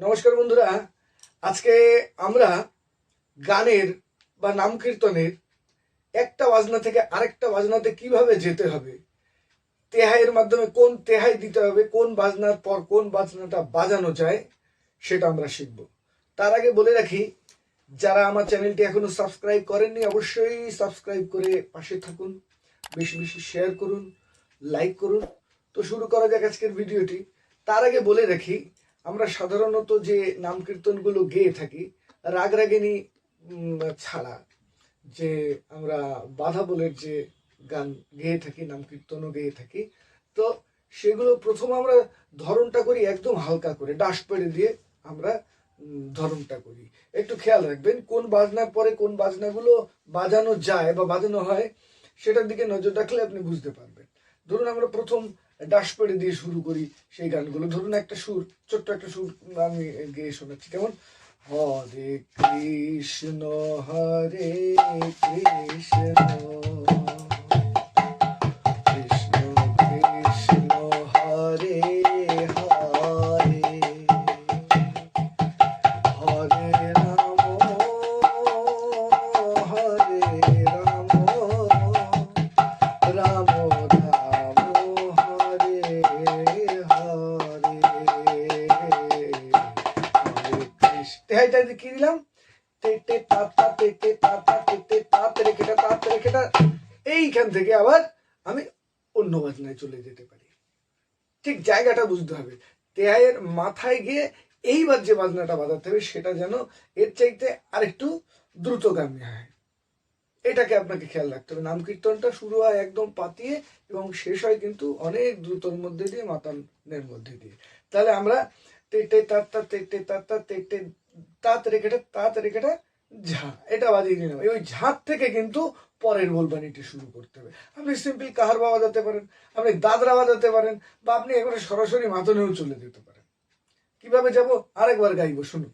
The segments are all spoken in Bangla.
নমস্কার বন্ধুরা। আজকে আমরা গানের বা নাম কীর্তনের একটা বাজনা থেকে আরেকটা বাজনাতে কীভাবে যেতে হবে, তেহাইয়ের মাধ্যমে কোন তেহাই দিতে হবে, কোন বাজনার পর কোন বাজনাটা বাজানো যায়, সেটা আমরা শিখব। তার আগে বলে রাখি, যারা আমার চ্যানেলটি এখনও সাবস্ক্রাইব করেননি, অবশ্যই সাবস্ক্রাইব করে পাশে থাকুন, বেশি বেশি শেয়ার করুন, লাইক করুন। তো শুরু করা যাক আজকের ভিডিওটি। তার আগে বলে রাখি আমরা সাধারণত যে নাম কীর্তনগুলো গেয়ে থাকি রাগ রাগিনী ছাড়া যে আমরা বাধা বলের যে গান গেয়ে থাকি নাম কীর্তনও গেয়ে থাকি, তো সেগুলো প্রথম আমরা ধরনটা করি একদম হালকা করে ডাস পেড়ে দিয়ে আমরা ধরনটা করি। একটু খেয়াল রাখবেন, কোন বাজনার পরে কোন বাজনাগুলো বাজানো যায় বা বাজানো হয়, সেটার দিকে নজর রাখলে আপনি বুঝতে পারবেন। ধরুন আমরা প্রথম ডাস পেড়ে দিয়ে শুরু করি সেই গানগুলো। ধরুন একটা সুর, ছোট্ট একটা সুর আমি গেয়ে শোনাচ্ছি। কেমন? হরে কৃষ্ণ হরে কৃষ্ণ। তেহাইটা কি দিলাম? এইখান থেকে আবার আমি অন্য বাজনায় চলে যেতে পারি। ঠিক জায়গাটা বুঝতে হবে। তেহাইয়ের মাথায় গিয়ে এইবার যে বাজনাটা বাজাতে হবে সেটা যেন এর চাইতে আরেকটু দ্রুতগামী হয়। এটাকে আপনাকে খেয়াল রাখতে হবে। নাম কীর্তনটা শুরু হয় একদম পাতিয়ে এবং শেষ হয় কিন্তু অনেক দ্রুতর মধ্যে দিয়ে মাতানের মধ্যে দিয়ে। তাহলে আমরা তেটে তাত্তা তেটে তাত্তা তেটে তাত রেখেটা তাত রেখেটা ঝা। এটা বাজিয়ে নিলাম ওই ঝাঁত থেকে কিন্তু পরের বলবানিটি শুরু করতে হবে। আপনি সিম্পল কাহার বাজাতে পারেন, আপনি দাদরা বাজাতে পারেন, বা আপনি এবারে সরাসরি মাতনেও চলে যেতে পারেন। কীভাবে যাব? আরেকবার গাইব, শুনুন।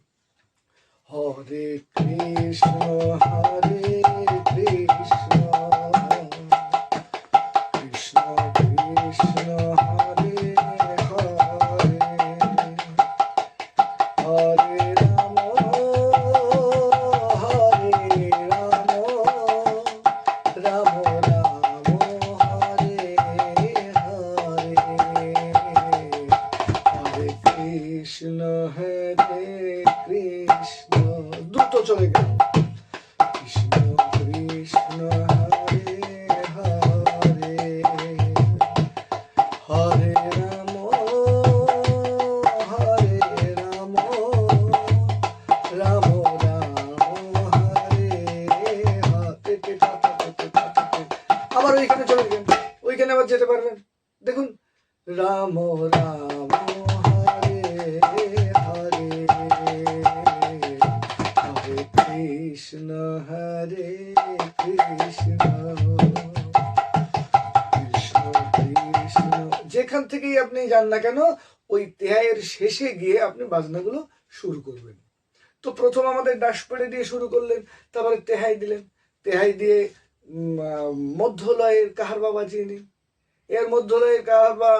হরে কৃষ্ণ, হরে চলে গেল। কৃষ্ণ হরে রাম হরে রাম রাম রাম, হরে আবার ওইখানে চলে গেলেন। ওইখানে আবার যেতে পারবেন দেখুন, রাম রাম, হরে হরে কৃষ্ণ হরে কৃষ্ণ কৃষ্ণ যেখান থেকেই আপনি যান না কেন, ওই তেহাইয়ের শেষে গিয়ে আপনি বাজনাগুলো শুরু করবেন। তো প্রথম আমাদের ডাস পেড়ে দিয়ে শুরু করলেন, তারপরে তেহাই দিলেন। তেহাই দিয়ে মধ্যলয়ের কাহারবা বাজিয়ে নিন এর মধ্যলয়ের কাহারবা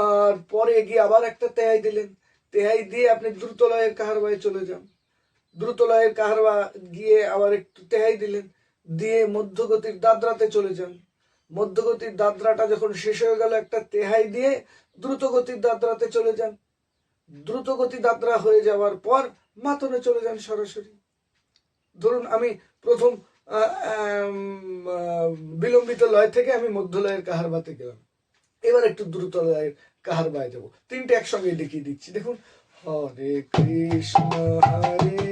আর পরে গিয়ে আবার একটা তেহাই দিলেন। তেহাই দিয়ে আপনি দ্রুতলয়ের কাহারবায় চলে যান। দ্রুতলয়ের কাহারবা গিয়ে আবার একটু তেহাই দিলেন, দিয়ে মধ্যগতির দাদরাতে চলে যান। মধ্যগতির দাদরাটা যখন শেষ হয়ে গেল, একটা তেহাই দিয়ে দ্রুতগতির দাদরাতে চলে যান। দ্রুতগতি দাদরা হয়ে যাওয়ার পর মাতনে চলে যান সরাসরি। ধরুন, আমি প্রথম বিলম্বিত লয় থেকে আমি মধ্য লয়ের কাহারবাতে গেলাম। এবার একটু দ্রুত লয়ের কাহারবায় যাব। তিনটে একসঙ্গে দেখিয়ে দিচ্ছি। দেখুন, হরে কৃষ্ণ, হরে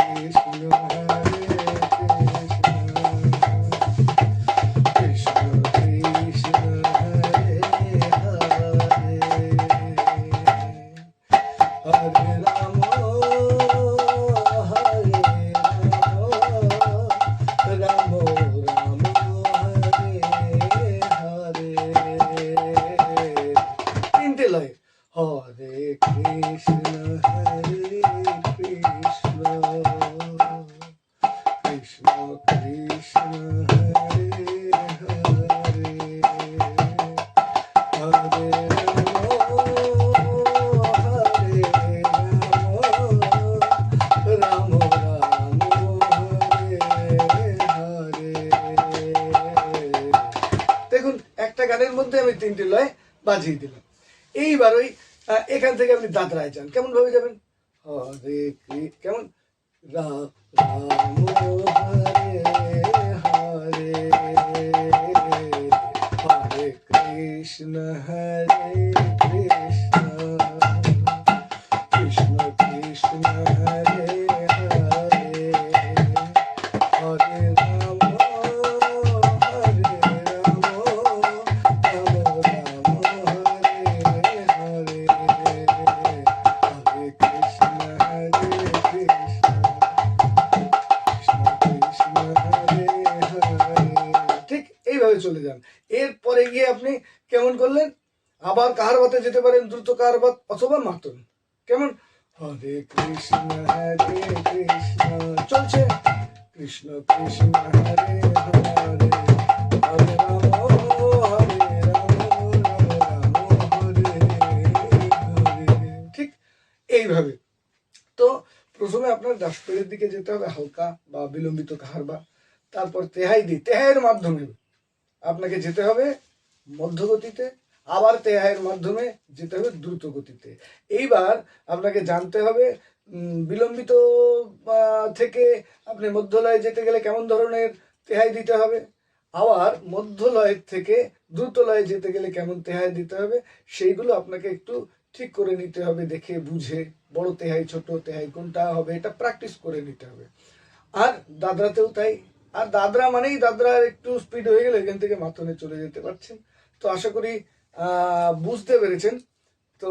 একটা গানের মধ্যে আমি তিনটি লয় বাজিয়ে দিলাম। এইবার ওই এখান থেকে আপনি দাদরায় যান। কেমন ভাবে যাবেন? হরে কেমন? রাম হরে হরে হরে, কৃষ্ণ হরে কৃষ্ণ কৃষ্ণ কৃষ্ণ হরে হরে হরে, রাম চলে যান। এরপরে গিয়ে আপনি কেমন করলেন? আবার কাহার বাতে যেতে পারেন? দ্রুত কাহার বাত অথবা মাতন কেমন? হরে কৃষ্ণ হরে কৃষ্ণ, চলছে। কৃষ্ণ কৃষ্ণ, হরে হরে হরে রাম ঠিক এইভাবে। তো প্রথমে আপনার দাসপেড়ের দিকে যেতে হবে হালকা বা বিলম্বিত কাহার বা তারপর তেহাই দি তেহাইয়ের মাধ্যমে আপনাকে যেতে হবে মধ্যগতিতে, আবার তেহাইয়ের মাধ্যমে যেতে হবে দ্রুত গতিতে এইবার আপনাকে জানতে হবে বিলম্বিত থেকে আপনি মধ্যলয়ে যেতে গেলে কেমন ধরনের তেহাই দিতে হবে? আবার মধ্যলয়ের থেকে দ্রুত লয়ে যেতে গেলে কেমন তেহাই দিতে হবে? সেইগুলো আপনাকে একটু ঠিক করে নিতে হবে, দেখে বুঝে, বড় তেহাই, ছোট তেহাই কোনটা হবে, এটা প্র্যাকটিস করে নিতে হবে। আর দাদরাতেও তাই। আর দাদরা মানেই দাদরার একটু স্পিড হয়ে গেলে এখান থেকে মাথনে চলে যেতে পারছেন। তো আশা করি বুঝতে পেরেছেন। তো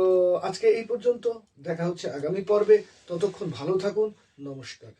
আজকে এই পর্যন্ত, দেখা হচ্ছে আগামী পর্বে। ততক্ষণ ভালো থাকুন, নমস্কার।